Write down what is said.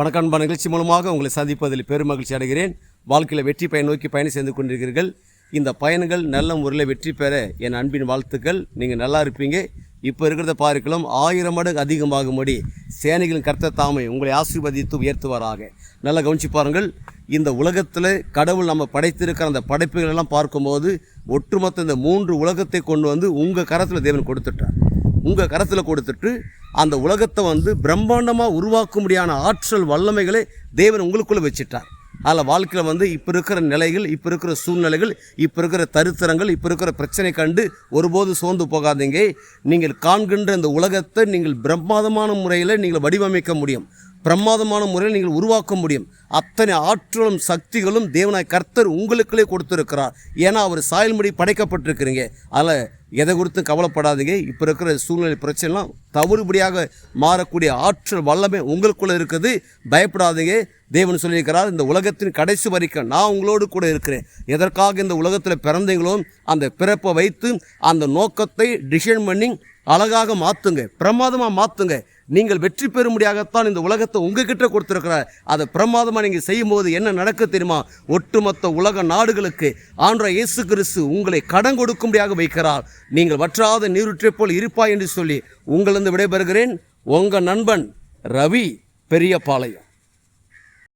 வணக்கம் நிகழ்ச்சி மூலமாக உங்களை சந்திப்பதில் பெருமகிழ்ச்சி அடைகிறேன். வாழ்க்கையில் வெற்றி பயன் நோக்கி பயணம் செய்து கொண்டிருக்கிறீர்கள். இந்த பயணங்கள் நல்ல முறையில் வெற்றி பெற என் அன்பின் வாழ்த்துக்கள். நீங்கள் நல்லா இருப்பீங்க. இப்போ இருக்கிறத பார்க்கலாம். ஆயிரம் மடங்கு அதிகமாகும்படி சேனைகளின் கர்த்த தாமை உங்களை ஆசீர்வதித்து உயர்த்துவாராக. நல்லா கவனிச்சு பாருங்கள். இந்த உலகத்தில் கடவுள் நம்ம படைத்திருக்கிற அந்த படைப்புகளெல்லாம் பார்க்கும்போது ஒட்டுமொத்த இந்த மூன்று உலகத்தை கொண்டு வந்து உங்கள் கரத்தில் தேவன் கொடுத்துட்டார். உங்கள் கரத்தில் கொடுத்துட்டு அந்த உலகத்தை வந்து பிரம்மாண்டமாக உருவாக்கும்படியான ஆற்றல் வல்லமைகளை தேவன் உங்களுக்குள்ளே வச்சிட்டார். அதில் வாழ்க்கையில் வந்து இப்போ இருக்கிற நிலைகள் இப்போ இருக்கிற சூழ்நிலைகள் இப்போ இருக்கிற தருத்திரங்கள் இப்போ இருக்கிற பிரச்சனை கண்டு ஒருபோது சோர்ந்து போகாதீங்க. நீங்கள் காண்கின்ற இந்த உலகத்தை நீங்கள் பிரம்மாதமான முறையில் நீங்கள் வடிவமைக்க முடியும். பிரமாதமான முறையில் நீங்கள் உருவாக்க முடியும். அத்தனை ஆற்றலும் சக்திகளும் தேவனாய் கர்த்தர் உங்களுக்குள்ளே கொடுத்துருக்கிறார். ஏன்னா அவர் சாயல்முடி படைக்கப்பட்டிருக்கிறீங்க. அதில் எதை குறித்தும் கவலைப்படாதீங்க. இப்போ இருக்கிற சூழ்நிலை பிரச்சனைலாம் தவறுபடியாக மாறக்கூடிய ஆற்றல் வல்லமை உங்களுக்குள்ளே இருக்குது. பயப்படாதீங்க. தேவன் சொல்லியிருக்கிறார் இந்த உலகத்தின் கடைசி வரைக்கும் நான் உங்களோடு கூட இருக்கிறேன். எதற்காக இந்த உலகத்தில் பிறந்தீங்களோ அந்த பிறப்பை வைத்து அந்த நோக்கத்தை டிசைன் பண்ணி அழகாக மாற்றுங்க பிரமாதமாக மாற்றுங்க நீங்கள் வெற்றி பெறும்படியாகத்தான் இந்த உலகத்தை உங்ககிட்ட கொடுத்துருக்கிறார். அதை பிரமாதமாக நீங்கள் செய்யும்போது என்ன நடக்க தெரியுமா? ஒட்டுமொத்த உலக நாடுகளுக்கு ஆன்ற இயேசு கிறிஸ்து உங்களை கடன் கொடுக்கும்படியாக வைக்கிறார். நீங்கள் வற்றாத நீருற்றை போல் இருப்பாய் என்று சொல்லி உங்களிருந்து விடைபெறுகிறேன். உங்கள் நண்பன் ரவி பெரியபாளையம்.